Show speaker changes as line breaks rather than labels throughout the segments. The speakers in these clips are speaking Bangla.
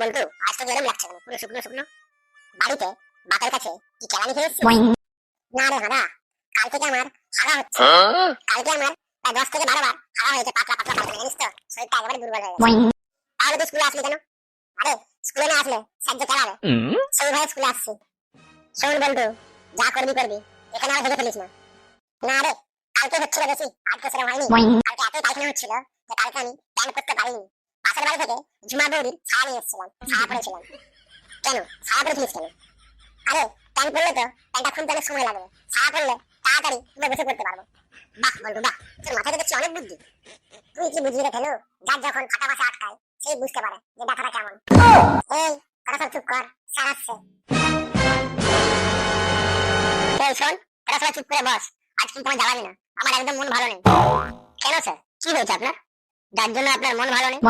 বলতো আজ তো গরম লাগছে পুরো শুকনো শুকনো। বাড়িতে বাপের কাছে কি কেলানি খেয়ে এসেছিস? না রে হাদা কাল থেকে আমার হাগা হচ্ছে। কালকে আমার প্রায় দশ থেকে বারো বার হাগা হয়েছে পাতলা পাতলা পাতলা জানিস তো? শরীরটা একেবারে দুর্বল হয়ে গেছে। তাহলে তুই স্কুলে আসলি কেন? আরে স্কুলে না আসলে স্যার যে খেলাবে সেই ভাই স্কুলে আসছি। শোন বলতো যা করবি করবি। এখানে আর ভেবে ফেলিস না। না রে কালকে হচ্ছিল বেশি আজকে সেরকম হয়নি। কালকে এতই পায়খানা হচ্ছিল যে কালকে আমি প্যান করতে পারিনি। পাশের বাড়ি থেকে ঝুমা বৌদির ছায়া নিয়ে এসেছিলাম ছায়া পড়েছিলাম কেন? ছায়া পড়েছিলিস কেন? আরে, প্যান করলে তো প্যানটা খুলতে অনেক সময় লাগবে ছায়া করলে তাড়াতাড়ি বসে করতে পারব। বাহ বাহ। তোর মাথায় দেখছি অনেক বুদ্ধি। তুই কি বুঝিয়ে রে যার যখন আটকায়, সেই বুঝতে পারে যে ব্যথাটা কেমন। এই সব চুপ কর শোন সবাই চুপ করে বস। আজ কিন্তু আমার জ্বালাবি না। আমার একদম মন ভালো নেই। কেন, স্যার? কি হয়েছে আপনার? যার জন্য আপনার মন ভালো নেই।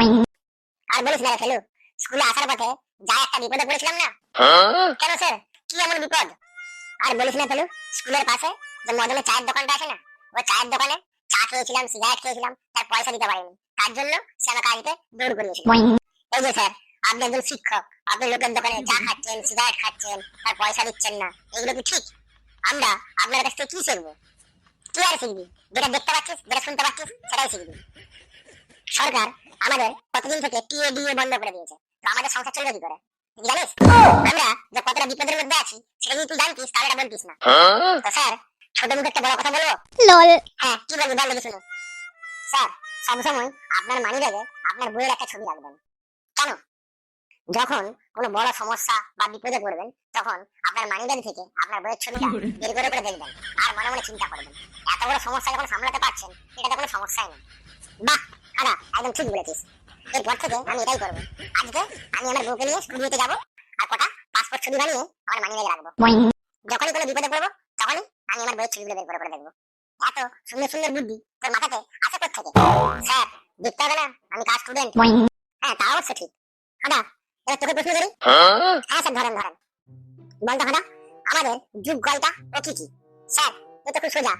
আর বলিস না ফেলু স্কুলে আসার পথে যা একটা বিপদে পড়েছিলাম না? কেন স্যার? কি এমন বিপদ? আর বলিস না ফেলু স্কুলের পাশে যে মদনের চায়ের দোকানটা আছে না ওই চায়ের দোকানে চা খেয়েছিলাম সিগারেট খেয়েছিলাম তার পয়সা দিতে পারিনি। তার জন্য সে আমাকে আনতে দৌড় করিয়েছিল এই যে স্যার আপনি একজন শিক্ষক আপনি লোকের দোকানে চা খাচ্ছেন সিগারেট খাচ্ছেন তার পয়সা দিচ্ছেন না এগুলো কি ঠিক? আমরা আপনার কাছ থেকে কি শিখব? কি আর শিখবি? যেটা দেখতে পাচ্ছিস যেটা শুনতে পাচ্ছিস সেটাই শিখবি। সরকার আমাদের কতদিন থেকে টিএ ডিএ বন্ধ করে দিয়েছে? তো আমাদের সংসার চলবে কি করে? জানিস? আমরা যে কতটা বিপদের মধ্যে আছি সেটা যদি তুই জানতিস তাহলে এটা বলতিস না। তো স্যার ছোট মুখে একটা বড় কথা বলব?
লল।
হ্যাঁ কি বলবি বল দেখি শুনি। স্যার সবসময় আপনার মানি ব্যাগে আপনার বইয়ের একটা ছবি রাখবেন। কেন? যখন কোনো বড় সমস্যা বা বিপদে পড়বেন তখন আপনার মানি ব্যাগ থেকে আপনার বইয়ের ছবিটা বের করে করে দেখবেন। আর মনে মনে চিন্তা করবেন। এত বড় সমস্যা যখন সামলাতে পারছেন এটা তো কোনো সমস্যাই নেই বাহ! আদা একদম ঠিক বলেছিস। এরপর থেকে আমি এটাই করব। আজকে আমি আমার বউকে নিয়ে স্টুডিওতে যাব আর কটা পাসপোর্ট ছবি বানিয়ে আমার মানি ব্যাগে রাখব। যখনই কোনো বিপদে পড়ব, তখনই আমি আমার বইয়ের ছবিগুলো বের করে করে দেখব। এত সুন্দর সুন্দর বুদ্ধি তোর মাথাতে আসে কোথা স্যার দেখতে হবে না আমি কাজ স্টুডেন্ট হ্যাঁ তা অবশ্য ঠিক। হাদা, এবার তোকে প্রশ্ন করি? হ্যাঁ স্যার, ধরেন ধরেন। বলতো, হাদা, আমাদের যুগ গলটা ও কি কি স্যার, এ তো খুব সোজা।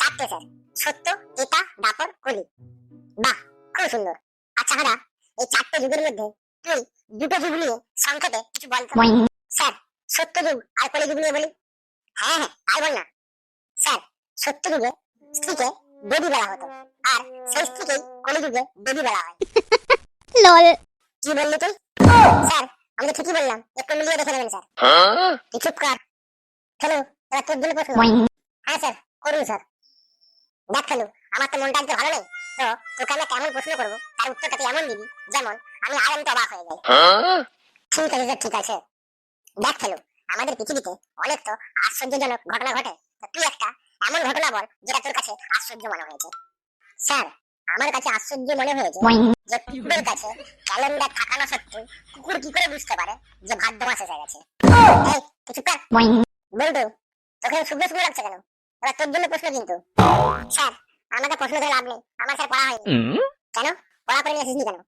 চারটে, স্যার। সত্য, এটা, দাপর, কলি। বাহ! খুব সুন্দর। আচ্ছা হাদা এই চারটে যুগের মধ্যে তুই দুটো যুগ নিয়ে সংক্ষেপে কিছু বলতো স্যার সত্য যুগ আর কলি যুগ নিয়ে বলি? হ্যাঁ হ্যাঁ তাই বল না। স্যার সত্য যুগে স্ত্রীকে দেবী বলা হতো আর সেই স্ত্রীকেই কলিযুগে দেবী বলা হয়।
লল।
কি বললি তুই? স্যার আমি ঠিকই বললাম একটু মিলিয়ে দেখে নেবেন স্যার। তুই চুপ কর। হ্যালো এবার তোর জন্য প্রশ্ন হ্যাঁ স্যার করুন স্যার। দেখ ফেলু আমার তো মনটা আজকে ভালো নেই। তো তোকে আমরা কেমন প্রশ্ন করব? তার উত্তরটা তুই এমন দিবি যেমন আমি আর আমি অবাক হয়ে যাই। ঠিক আছে ঠিক আছে। দেখ ফেলু আমাদের পৃথিবীতে অনেক তো আশ্চর্যজনক ঘটনা ঘটে। তুই একটা এমন ঘটনা বল যেটা তোর কাছে আশ্চর্য মনে হয়েছে। স্যার আমার কাছে আশ্চর্য মনে হয়েছে যে কুকুরের কাছে ক্যালেন্ডার থাকানো সত্ত্বেও কুকুর কি করে বুঝতে পারে যে ভাদ্র মাস এসে গেছে? কর। বলতো তোকে শুকনো শুকনো লাগছে কেন? এবার তোর জন্য প্রশ্ন কিন্তু। স্যার আমাকে প্রশ্ন করে লাভ নেই। আমার স্যার পড়া হয়নি। কেন? পড়া করে নিয়ে কেন?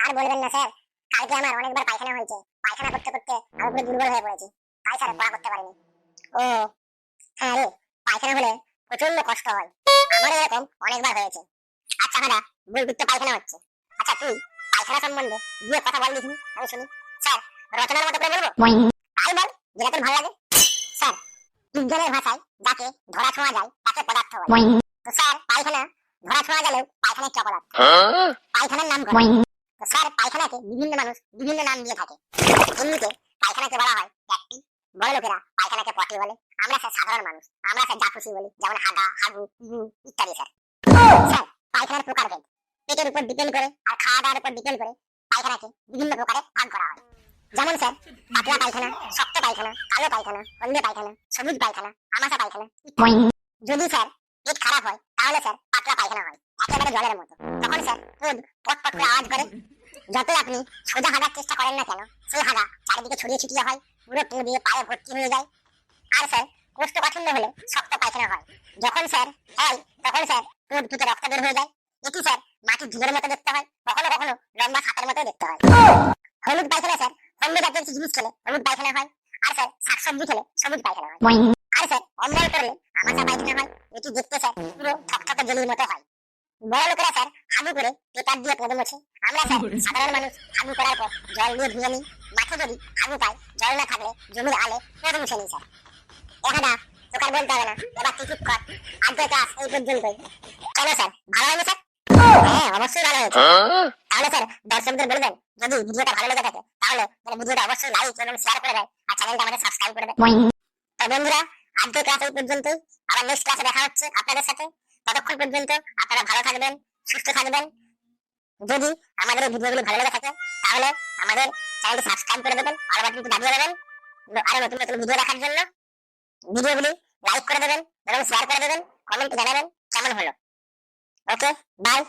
আর বলবেন না স্যার কালকে আমার অনেকবার পায়খানা হয়েছে। পায়খানা করতে করতে আমি পুরো দুর্বল হয়ে পড়েছি। তাই স্যার পড়া করতে পারিনি। ও হ্যাঁ রে পায়খানা হলে প্রচণ্ড কষ্ট হয়। আমার এরকম অনেকবার হয়েছে। আচ্ছা হাদা ভুল করতে পায়খানা হচ্ছে। আচ্ছা তুই পায়খানা সম্বন্ধে গিয়ে কথা বল দেখিনি আমি শুনি। স্যার রচনার মতো করে বলব? তাই বল যেটা তোর ভালো লাগে। স্যার বিজ্ঞানের ভাষায় যাকে ধরা ছোঁয়া যায় তাকে পদার্থ বলে। তো স্যার পায়খানা ধরা ছোঁয়া গেলেও পায়খানা একটি অপদার্থ পায়খানার নাম করে তো স্যার পায়খানাকে বিভিন্ন মানুষ বিভিন্ন নাম দিয়ে থাকে। এমনিতে পায়খানাকে বলা হয় একটি বড় লোকেরা পায়খানাকে পটি বলে। আমরা স্যার সাধারণ মানুষ। আমরা স্যার যা খুশি বলি যেমন হাগা হাগু গু ইত্যাদি স্যার। স্যার পায়খানার প্রকারভেদ পেটের উপর ডিপেন্ড করে আর খাওয়া দাওয়ার উপর ডিপেন্ড করে পায়খানাকে বিভিন্ন প্রকারে ভাগ করা হয়। যেমন স্যার পাতলা পায়খানা শক্ত পায়খানা কালো পায়খানা হলদে পায়খানা সবুজ পায়খানা আমাশা পায়খানা। যদি স্যার পেট খারাপ হয়, তাহলে স্যার পাতলা পায়খানা হয়, একেবারে জলের মতো। তখন স্যার পোদ পট পট করে আওয়াজ করে। যতই আপনি সোজা হাগার চেষ্টা করেন না কেন, সেই হাগা চারিদিকে ছড়িয়ে ছিটিয়ে হয়, পুরো পু দিয়ে পায়ে ভর্তি হয়ে যায়। আর স্যার, কোষ্ঠকাঠিন্য হলে শক্ত পায়খানা হয়। যখন স্যার হয়, তখন স্যার পোদ থেকে রক্ত বের হয়ে যায়। এটি স্যার মাটির ঢিলের মতো দেখতে হয়, কখনো কখনো লম্বা সাপের মতো দেখতে হয়। হলুদ পায়খানা স্যার হলুদ জাতীয় কিছু জিনিস খেলে হলুদ পায়খানা হয়। আর স্যার শাকসবজি খেলে সবুজ পায়খানা হয়। আর স্যার অম্বল করলে আমাশা পায়খানা হয়। এটি দেখতে স্যার পুরো থকথকে জেলির মতো হয়। বড় লোকেরা স্যার হাগু করে পেপার দিয়ে পদ মোছে আমরা স্যার সাধারণ মানুষ আগুন করার পর জল নিয়ে ধুয়ে নিই। মাঠে যদি আগুন পাই জল না থাকলে জমির আলে প্রথম মুছে নিই স্যার। এখানে তোকে আর বলতে হবে না। এবার চুপ কর। আজকে ক্লাস এই পর্যন্তই। কেন স্যার ভালো হয়নি স্যার? হ্যাঁ অবশ্যই ভালো হয়েছে। তাহলে স্যার দর্শকদের বলবেন যদি ভিডিওটা ভালো লেগে থাকে তাহলে ভিডিওটা অবশ্যই লাইক এবং শেয়ার করে দেয় আর চ্যানেলটা আমাদের সাবস্ক্রাইব করে দেয়। তো বন্ধুরা আজকে ক্লাস এই পর্যন্তই আবার নেক্সট ক্লাসে দেখা হচ্ছে আপনাদের সাথে। ততক্ষণ পর্যন্ত আপনারা ভালো থাকবেন, সুস্থ থাকবেন। যদি আমাদের এই ভিডিওগুলো ভালো লেগে থাকে, তাহলে আমাদের চ্যানেলটি সাবস্ক্রাইব করে দেবেন আর বাটনটি দাবিয়ে দেবেন, আরও নতুন নতুন ভিডিও দেখার জন্য। ভিডিওগুলি লাইক করে দেবেন এবং শেয়ার করে দেবেন কমেন্ট জানাবেন, কেমন হলো? Okay bye